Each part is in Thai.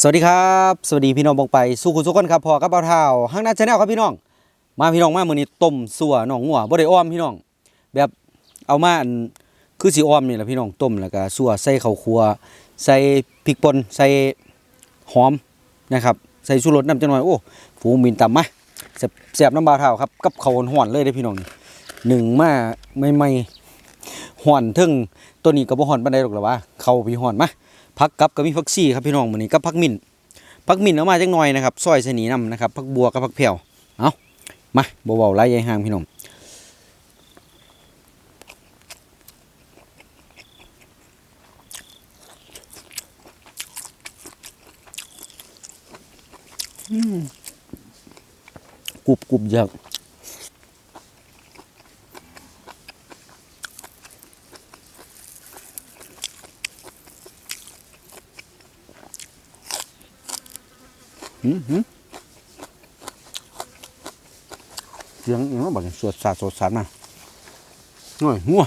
สวัสดีครับ สวัสดีพี่น้องบงไปสู่คุณสุกคนครับพอกับเบาเท้าห้างหน้าชาแนลครับพี่น้อง มาพี่น้องมามื้อนี้ต้มสัวหนองงัวบ่ได้อ้อมพี่น้อง แบบเอามาอันคือสิอ้อมนี่แหละพี่น้องต้มแล้วก็สัวใส่ข้าวคั่วใส่พริกป่นใส่หอมนะครับ ใส่ชูรสน้ำจังหน่อยโอ้ฝูงบินต่ำมาแซ่บแซ่บน้ำบาเท้าครับกับข้าวห่อนเลยเด้พี่น้องหนึ่งมาใหม่ห่อนถึงตัวนี้ก็บ่ห่อนปานใดหรอกล่ะว่าเข้าพี่ห่อนมา พักกับก็มีฟักซี่ครับพี่น้องมื้อนี้กับพักมิ่นพักมิ่นเอามาจักหน่อยนะครับซอยสนีนํนะครับพักบัวกับพักแผ่วเอามาบ่เว้าหลายใหญ่ห่างพี่น้องกรุบกรุบจัก หืมเสียงอีกแล้วบัดนี้สวดสาดสวดสาดมาหน่อยงัว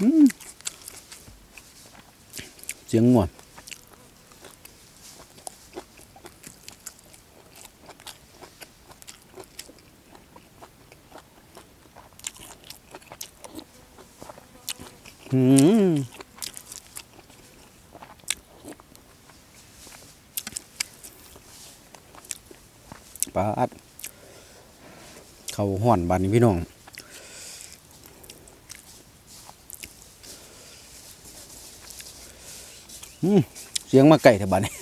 อืมเสียงงัว อืม ปาดเขาห่อนบานนี้พี่น้องเสียงมาไก่แถวบ้านนี่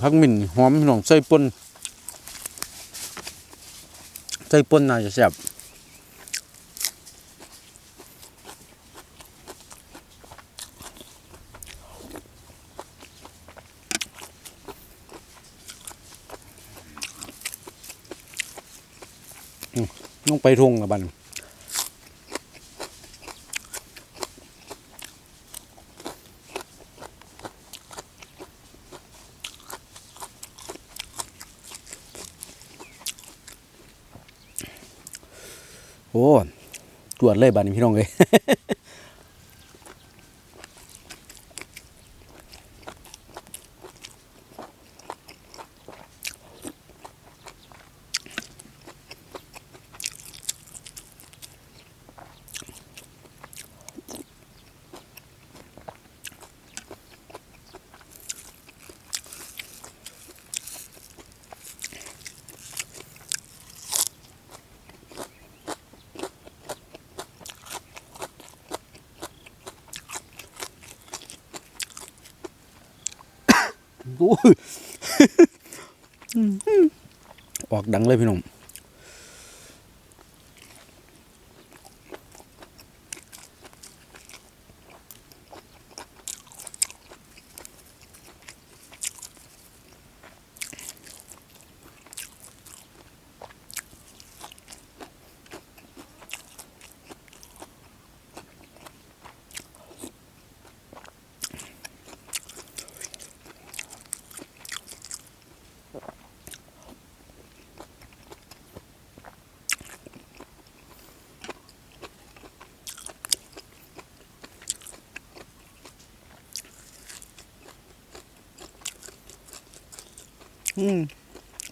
ผักหมิ่นหอมพี่น้องใส่ป่นใส่ป่นน่าจะแซ่บ ต้องไปทุ่งละบันโอ้ตรวจเลยบันี้พี่น้องเลย โอ้ยออกดังเลยพี่น้อง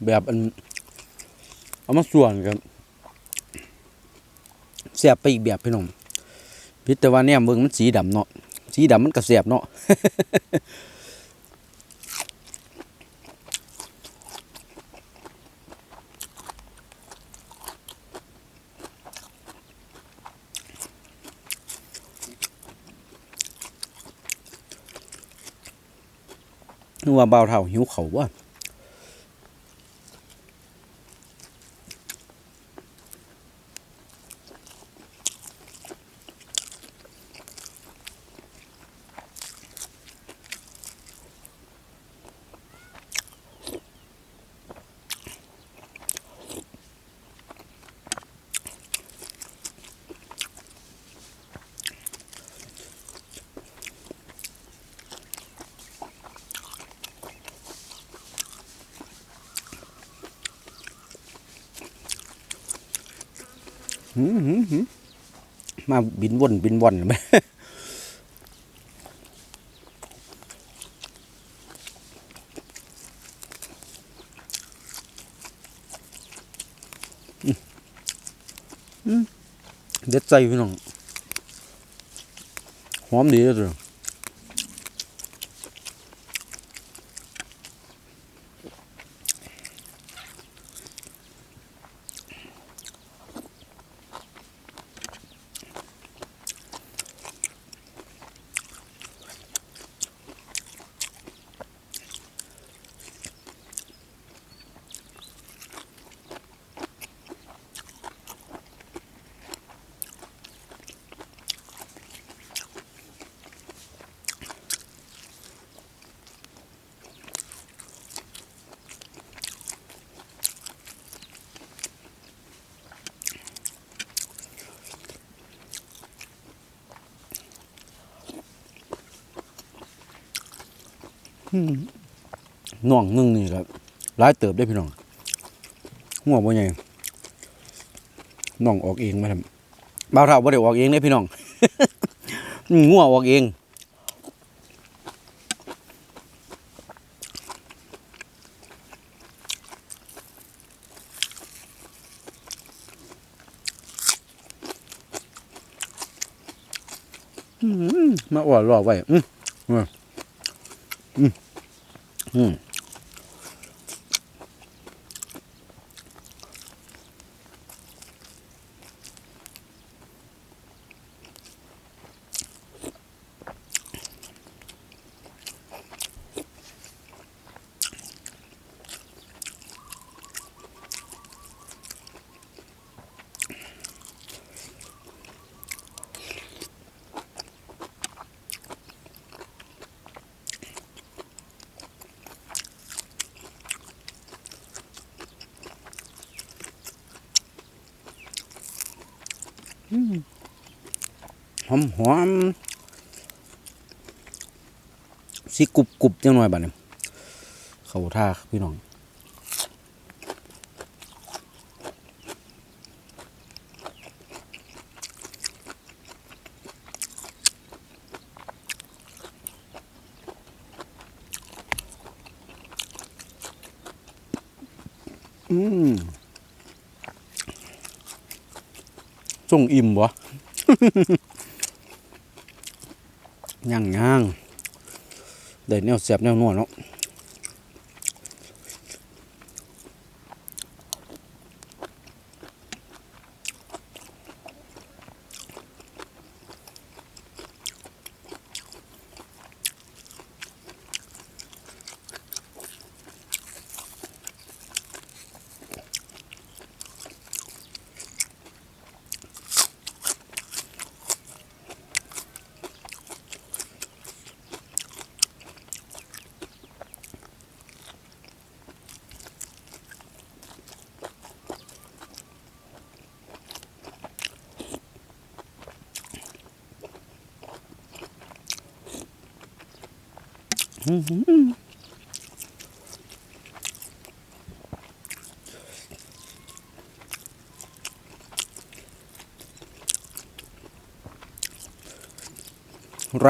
แบบอัน เอามาส่วนครับเสียบไปอีกแบบพี่น้องพิแต่ว่าเนี่ยเบิ่งมันสีดำเนาะสีดำมันก็เสียบเนาะนึกว่าเบาเท่าหิวเขาวว่ มาบินวนบินวนไหมเด็ดใจพี่น้องหอมดีเลย น่องนึ่งนี่ครับร้ายเติบได้พี่น้องหัวบ่ใหญ่น่องออกเองมาทำบ่าวเท่าบ่ได้ออกเองได้พี่น้องงัวออกเองมาอ่อนรอไว้อืม อืม หอมหอมสิกรุบกรุบจังหน่อยบัดนี้เข้าท่าพี่น้องอืม จงอิ่มบ่ย่างย่างได้แนวแสบแนวนัวเนาะ รา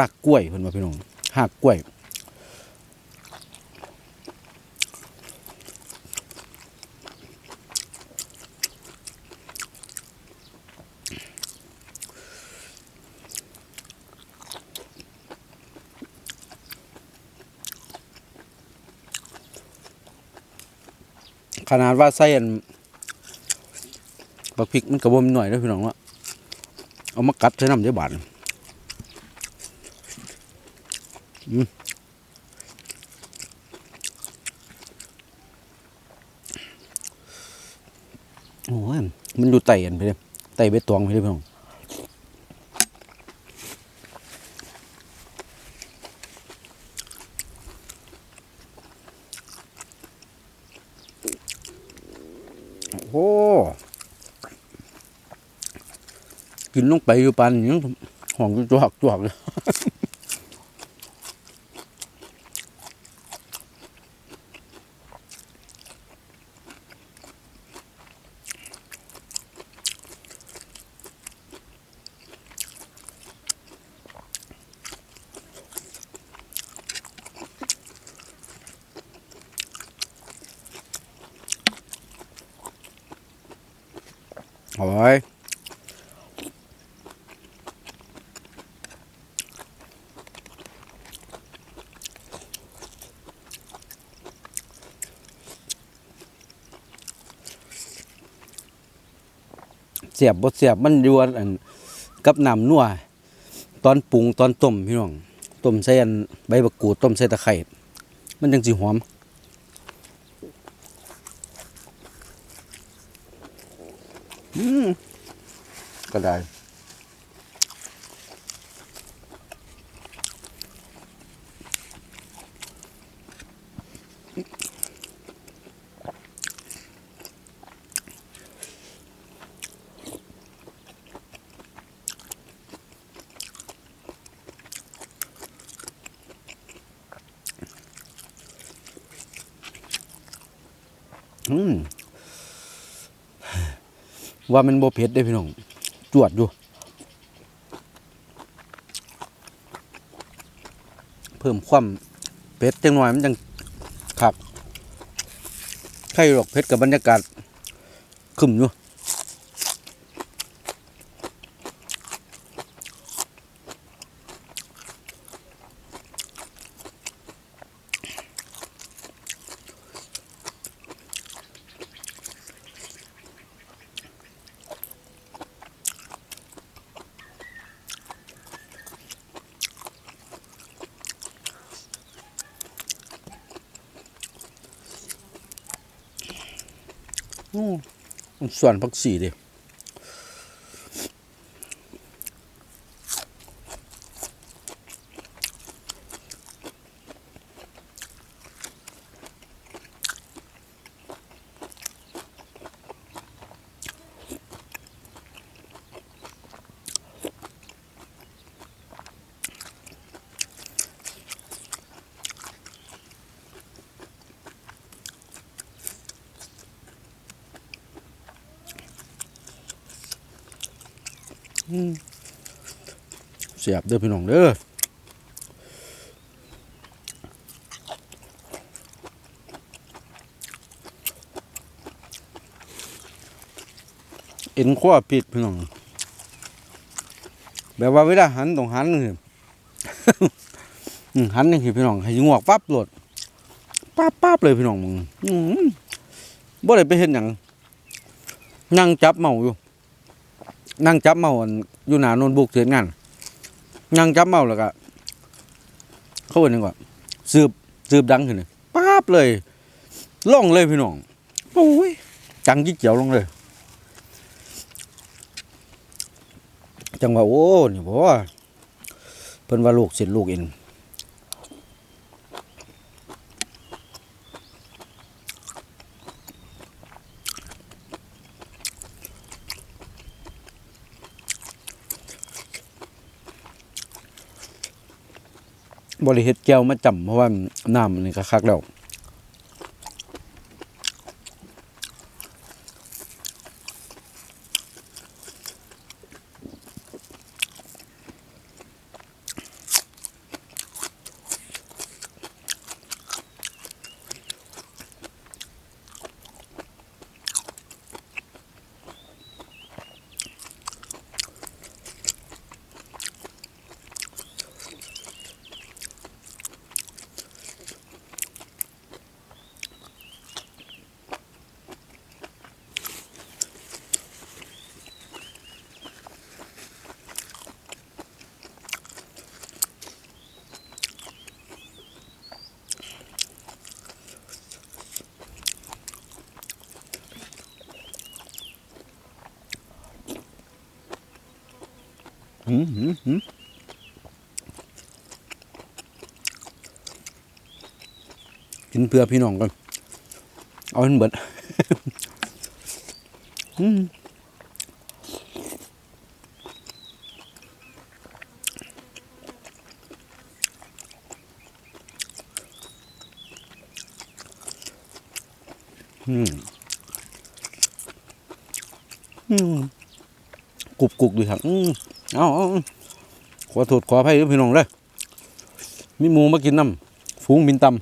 กกล้วยเพิ่นมาพี่น้องหากกล้วย ขนาดว่าไส้อันบักพริกมันกระบมหน่อยนะพี่น้องว่าเอามากัดใช้น้ำเดี๋ยวบาดอืมโอ้ยมันอยู่ไตอันไปเลยไตเบ็ดตวงไปเลยพี่น้องโอ้ กินลงไปอยู่ปานนี้ห้องจวกจวกเลย สียบบดเสียบมันอยู่อันกับน้ำนัวตอนปรุงตอนต้มพี่น้องต้มใส่อันใบบักกูดต้มใส่ตะไคร้มันจังสิหอมอืมก็ได้ อืม ว่ามันโบเผ็ดได้พี่น้อง จวดอยู่ เพิ่มความเผ็ดจังหน่อยมันจังขับใครหรอกเผ็ดกับบรรยากาศขึ้นอยู่ ส่วนพักสีเดี เสียบเด้อพี่น้องเด้อเอ็นขั้วปิดพี่น้องแบบว่าเวลาหันต้องหันนี่อืมหันนี่คือพี่น้องให้งวกปั๊บหลดปั๊บปั๊บเลยพี่น้องมึงอืมบ่ได้ไปเห็นหยังนั่งจับเมาอยู่ นั่งจับเมาอันอยู่หน้าโนนบุกเสียงาน นั่งจับเมาแล้วก็เขาเป็นยังไงสืบสืบดังขึ้นเลยป๊าบเลยล่องเลยพี่น้องโอ้ยจังยิ่เจียวลงเลย จังว่าโอ้นี่บ่ว่าเพิ่นว่าลูกเสร็จลูกเอง บริเฮ็ดแก้วมาจำเพราะว่าน้ำมันก็คักแล้ว หืมหืมหืมกินเพื่อพี่น้องกันเอาเป็นเบิดอืมอืมอืมกรุบกรุบดีครับอืม เอาขอโทษขออภัยพี่น้องเลยมีหมูมากินน้ำฝูงบินตำ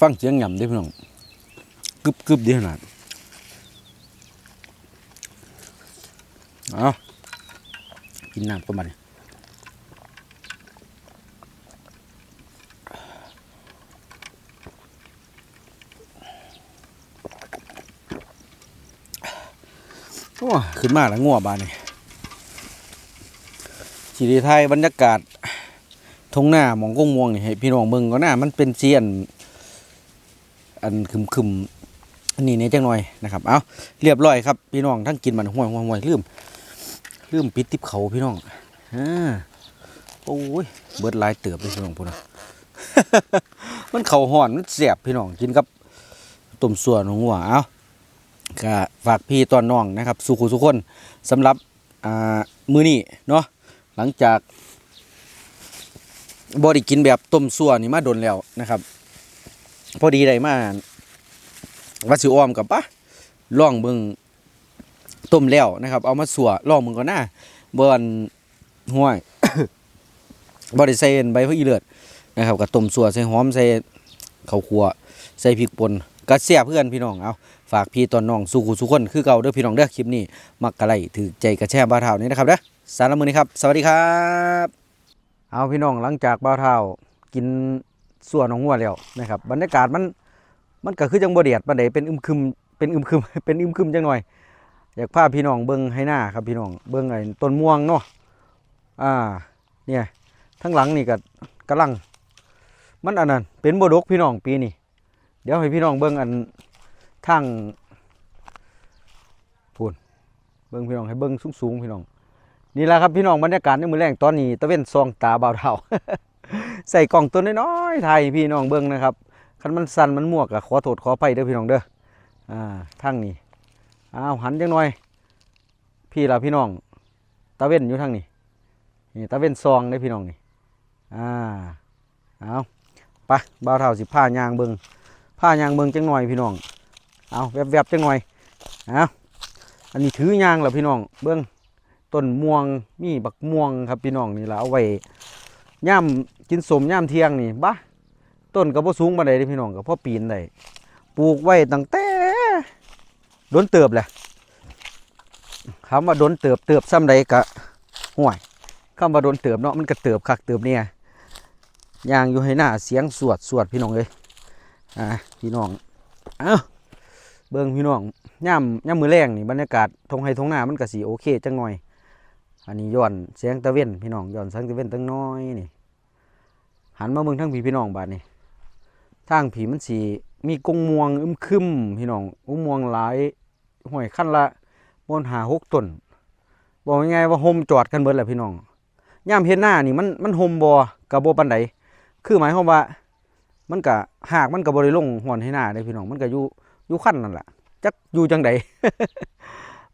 ฟังเสียงหย่ำได้พี่น้องกึบกึบดีขนาด เอากินน้ำก็มาเนี่ยโอ้ขึ้นมาแล้วง่วบานนี่สีดีไทยบรรยากาศทงหน้ามองก้งม่วงนี่ให้พี่น้องเบิ่งก็หน้ามันเป็นเสียน อันคึมคึมอันนี้เนี่ยจังหน่อยนะครับ เอาเรียบร้อยครับ พี่น้องทั้งกินมันห่วยห่วยห่วยลืม ลืมปิดติบเขาพี่น้องอ่าโอ้ยเบิดลายเติบเลยพี่น้องพูดนะมันเขาห่อนมันเสียบพี่น้องกินกับต้มส่วนหัวเอาก็ฝากพี่ตอนน้องนะครับ สุขุสุคนสำหรับอ่ามือนี้เนาะหลังจากบอด้กินแบบต้มส่วนนี่มาโดนแล้วนะครับ พอดีได้มาวัดสิอ้อมกับปะล่องเบิง ต้มแล้วนะครับ เอามาสัวลองมึงก่อนหน้าเบิ่นห้วยบริใส่ใบพะอีเลือดนะครับกับต้มสัวใส่หอมใส่ข้าวคั่วใส่พริกป่นกระเสียเพื่อนพี่น้องเอาฝากพี่ตอนน้องสู่กูสุคนคือเก่าเด้อพี่น้องเด้อคลิปนี้มักกะไลถือใจกระแช่บ้าเท่านี้นะครับเด้อสารมือนี้ครับ สวัสดีครับ เอาพี่น้องหลังจากบ้าเท่ากินส่วนของงัวแล้วนะครับ บรรยากาศมันมันก็คือจังบ่เดียดปานใดเป็นอึมครึมเป็นอึมครึมเป็นอึมครึมจังหน่อย อยากพาพี่น้องเบิ่งให้หน้าครับพี่น้องเบิ่งไอ้ต้นม่วงเนาะอ่าเนี่ยทั้งหลังนี่ก็กำลัง มันอันนั้นเป็นบดกพี่น้องปีนี้เดี๋ยวให้พี่น้องเบิ่งอันทางพูนเบิ่งพี่น้องให้เบิ่งสูงๆพี่น้องนี่แหละครับพี่น้องบรรยากาศในมือแรงตอนนี้ตะเว้นซองตาเบาเฒ่าใส่กล่องตัวน้อยๆไทยพี่น้องเบิ้งนะครับคันมันสั่นมันมั่วกะขอโทษขออภัยเด้อพี่น้องเด้ออ่าทั้งนี้ อ้าวหันจังหน่อย พี่ล่ะพี่น้อง ตะเว้นอยู่ทั้งนี้นี่ตะเว้นซองเด้พี่น้องนี่อ่าเอาไปบ่าวเท่าสิผ้ายางเบิ้งผ้ายางเบิ้งจังหน่อยพี่น้องเอาแวบๆจังหน่อยเอาอันนี้ถือยางแล้วพี่น้อง เบิ้งต้นม่วงมีบักม่วงครับพี่น้องนี่ละเอาไว้ย่ำกินสมย่ำเที่ยงนี่บ้าต้นก็บ่สูงปานใดเด้พี่น้องก็พอปีนได้ปลูกไว้ตั้งแต่ โดนเติบแหละคำว่าโดนเติบเติบซ้ำใดกะห่วยคำว่าโดนเติบเนาะมันก็เติบคักเติบเนี่ยยางอยู่ให้หน้าเสียงสวดสวดพี่น้องเลยอ่าพี่น้องเอ้าเบิ่งพี่น้องย่ำย่ำมือแรงนี่บรรยากาศทงไฮทงหน้ามันก็สีโอเคจังหน่อย อันนี้ย้อนแสงตะเวนพี่น้องย้อนแสงตะเวนตั้งน้อยนี่หันมาเมืองทั้งผีพี่น้องบาดนี่ทางผีมันสีมีกงม่วงอึมครึมพี่น้องกงม่วงหลาย ห่วยขั้นละบนหาหกต้นบอกยังไงว่าโฮมจอดกันเบิดแหละพี่น้องย่ามเห็นหน้านี่มันมันโฮมบอกับ่ปันใดคือหมายความว่า มันกะหากมันกะบริลงหอนให้หน้าได้พี่น้องมันกะอยู่อยู่ขั้นนั่นแหละจักอยู่จังใด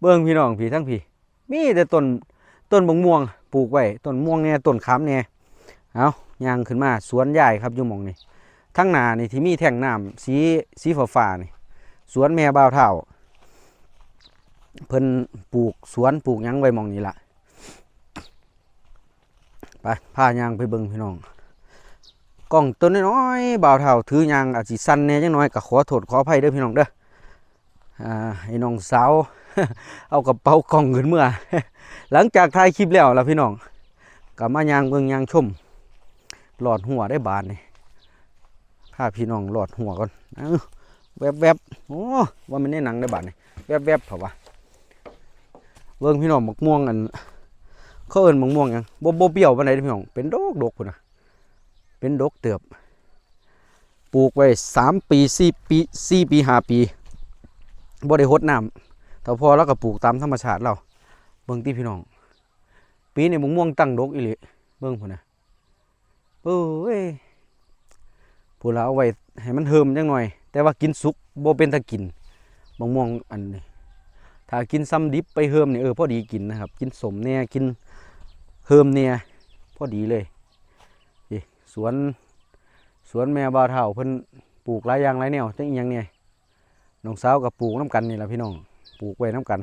เบิ่งพี่น้องผีทั้งผีมีแต่ต้นต้นบงม่วงปลูกไว้ต้นม่วงเนี่ยต้นขามเนี่ยเอายางขึ้นมาสวนใหญ่ครับอยู่มองนี่ทั้งหนานี่ที่มีแท่งน้ำสีสีฟ้าฟ้านี่สวนแม่บ่าวเท่า เพิ่นปลูกสวนปลูกยังไว้มองนี่ละไปพายางไปเบิ่งพี่น้องกล้องตัวน้อยๆบ่าวเท่าถือยางอาจสิสั้นแน่จังน้อยก็ขอโทษขออภัยเด้อพี่น้องเด้ออ่าไอ้น้องสาวเอากระเป๋ากล้องขึ้นเมื่อ หลังจากถ่ายคลิปแล้วล่ะพี่น้องกลับมายางเบิ่งยางชมหลอดหัวได้บานนี่พาพี่น้องหลอดหัวก่อนเอ้าแวบแวบๆโอ้ว่ามันในหนังได้บานนี่แวบแวบๆเผาวะ เบิ่งพี่น้องมักม่วงอันเขาเอินมักม่วงยังบ่บ่เปี้ยวปานใดพี่น้องเป็นดกดกพุ่นน่ะเป็นดกเติบปลูกไว้สามปีสี่ปีสี่ปีห้าปีบ่ได้หดน้ำถ้าพอแล้วก็ปลูกตามธรรมชาติเราเบิ่งที่พี่น้อง ปีนี้มะม่วงตั้งดกอีหลีเบิ่งพุ่นนะเอ้ยพูดแล้วเอาไว้ให้มันเฮิมจังหน่อย แต่ว่ากินสุกบ่เป็นตะกินมะม่วงอันนี้ ถ้ากินซ้ำดิบไปเฮิมเนี่ยเออพอดีกินนะครับ กินสมเนี่ยกินเฮิมเนี่ยพอดีเลยสวนสวนแม่บาเฒ่าเพิ่นปลูกหลายอย่างหลายแนวจังอีหยังเนี่ยน้องสาวกับปลูกน้ำกันนี่แหละพี่น้องปลูกไว้น้ำกัน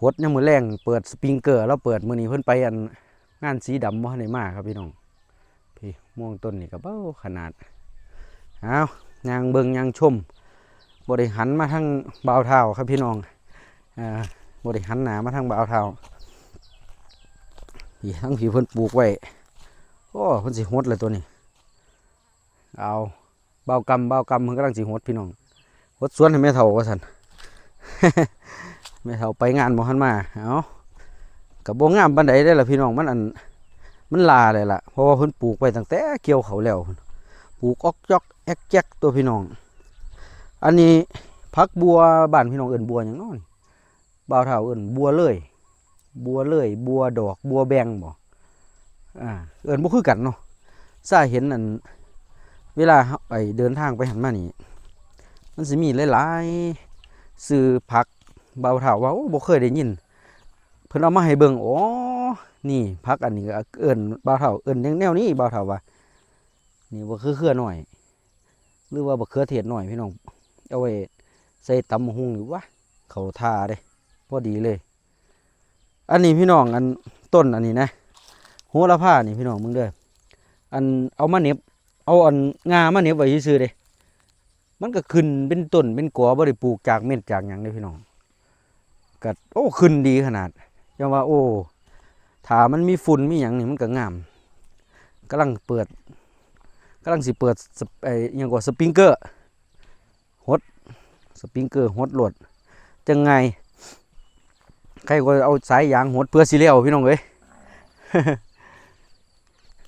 หดยังมือแรงเปิดสปริงเกอร์แล้วเปิดมือนี้เพิ่นไปอันงานสีดำบ่ทันมากครับพี่น้องพี่ม่วงต้นนี่ก็เบ้าขนาดเอายางเบิงยางชม บริหันมาทางบ่าวเท้าครับพี่น้องอบริหันหนามาทางบ่าวเท้าทั้งผีเพิ่นปลูกไว้โอ้เพิ่นสิหดเลยตัวนี้ เอาเบากำเบากำเพิ่นกำลังสิหดพี่น้องหดสวนให้แม่เฒ่าว่าซั่นแม่เฒ่าไปงานบ่ทันมาเอากับบ่งามปานใดได้ล่ะพี่น้องมันอันมันลาเลยล่ะเพราะว่าเพิ่นปลูกไปตั้งแต่เกี่ยวเขาแล้วปลูกออกจอกแอกแจกตัวพี่น้อง อันนี้พักบัวบ้านพี่น้องเอิ้นบัวหยังน้อนี่บ่าวเฒ่าเอิ้นบัวเลย บัวเลย บัวดอก บัวแบงบ่อ่าเอิ้นบ่คือกันเนาะซาเห็นอันเวลาไปเดินทางไปหันมานี่มันสิมีหลายๆซื้อผักเบาเถาว่าโอ้บ่เคยได้ยิน เพิ่นเอามาให้เบิ่งอ๋อนี่ผักอันนี้เอิ้นเบาเถาเอิ้นแนวนี้เบาเถาว่านี่บ่คือเครือหน่อย หรือว่าบ่เขือเทศหน่อยพี่น้อง เอาไว้ใส่ตำบักหุ่งหรือว่าเขาทาเด้พอดีเลย อันนี้พี่น้องอันต้นอันนี้นะโหระพานี่พี่น้องมึงเด้ออันเอามาเน็บ เอาอันงามาเน็บไว้ซื่อเด้มันก็ขึ้นเป็นต้นเป็นกัวบ่ได้ปลูกจากเม็ดจากหยังเด้พี่น้องก็โอ้ขึ้นดีขนาดยังว่า โอ้ถามันมีฝุ่นมีหยังนี่มันก็งามกำลังเปิดกำลังสิเปิดไอ้อิหยังก็สปริงเกอร์ ฮดสปริงเกอร์ฮดโหลดจังไงใครก็เอาสายยางหดเพื่อสิเลี้ยวพี่น้องเอ้ย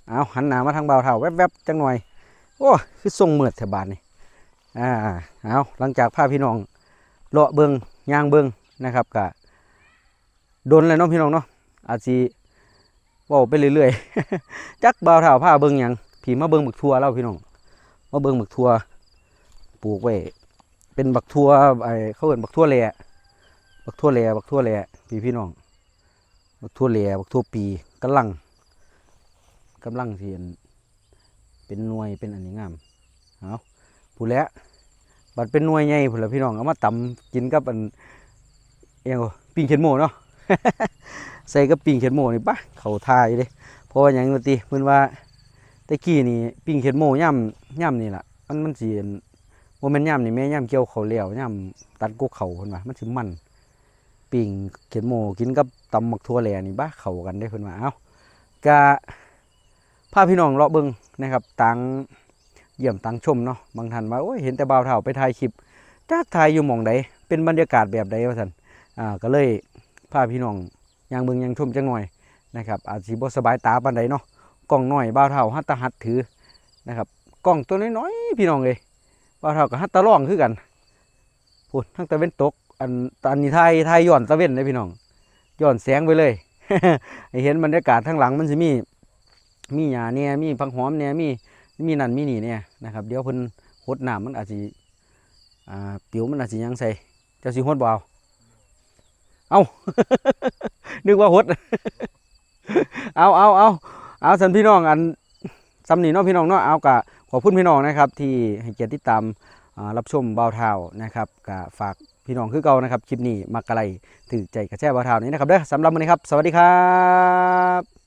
เอาหันหน้ามาทางเบาเท่าแวบๆจังหน่อยโอ้คือทรงเมือดแถวบ้านนี่อ่าเอาหลังจากพาพี่น้องเลาะเบิงยางเบิงนะครับกะโดนเลยเนาะพี่น้องเนาะอาจสิเว่าไปเรื่อยๆ จักเบาเท่าพาเบิงยังผีมาเบิงบักทัวแล้วพี่น้องมาเบิงบักทัวปลูกไว้ เป็นบักทัวไอเขาเอินบักทัวแหล่บักทัวแหล่บักทัวแหล่พี่พี่น้อง บักทัวแหล่บักทัวปีกำลังกำลังเที่อันเป็นหน่วยเป็นอันนี้งามเอาผู้แล้วบัดเป็นหน่วยใหญ่ผู้แล้วพี่น้องเอามาตำกินกับอันเอียงปิ้งเข็นโมเนาะใส่กับปิ้งเข็นโมนี่ปะเขาทายเลยเพราะว่าอย่างนี้ติเพิ่อนว่าตะกี้นี่ปิ้งเข็นโมย่ำย่ำนี่แหละมันมันสิอัน บ่แม่นย่ำนี่แม่ย่ำเกี่ยวเขาวแล้วย่ำตัดกกเขาเพิ่นว่ามันสิมันปิ้งเข็นโมกินกับตำหมักทั่วแหล่นี่บ้าเขากันได้เพิ่นว่าเอ้ากะพาพี่น้องเลาะเบิ้งนะครับตังเยี่ยมตังชมเนาะบางท่านว่าโอ้ยเห็นแต่บ่าวเฒ่าไปถ่ายคลิปจักถ่ายอยู่หม่องใดเป็นบรรยากาศแบบใดว่าซั่นอ่าก็เลยพาพี่น้องยางเบิ้งยางชมจังหน่อยนะครับอาจสิบ่สบายตาปานใดเนาะกล้องน้อยบ่าวเฒ่าหัตตะหัดถือนะครับกล้องตัวน้อยๆพี่น้องเอ้ย บ่าวเฒ่าก็หัตตะร้องคือกันพูดทั้งตะเว้นตก อันตอันนี้ถ่ายถ่ายย้อนตะเว้นเลยพี่น้องย้อนแสงไปเลยเห็นบรรยากาศทางหลังมันสิมี มีหญ้าเนี่ยมีผักหอมเนี่ยมีมีนั่นมีนี่เนี่ยนะครับเดี๋ยวเพิ่นหดน้ำมันอาจสิอ่าปิวมันอาจสิหยังใส่เจ้าสิหดบ่เอาเอานึกว่าหดเอาเอาเอาเอาสันพี่น้องอันสำนีเนาะพี่น้องเนาะเอากะ ขอบคุณพี่น้องนะครับที่ให้เกียรติติดตามรับชมเบาเท้านะครับกะฝากพี่น้องคือเก่านะครับคลิปนี้มากระไรถือใจกระแช่เบาเท้านี้นะครับเด้อสำหรับวันนี้ครับ สวัสดีครับ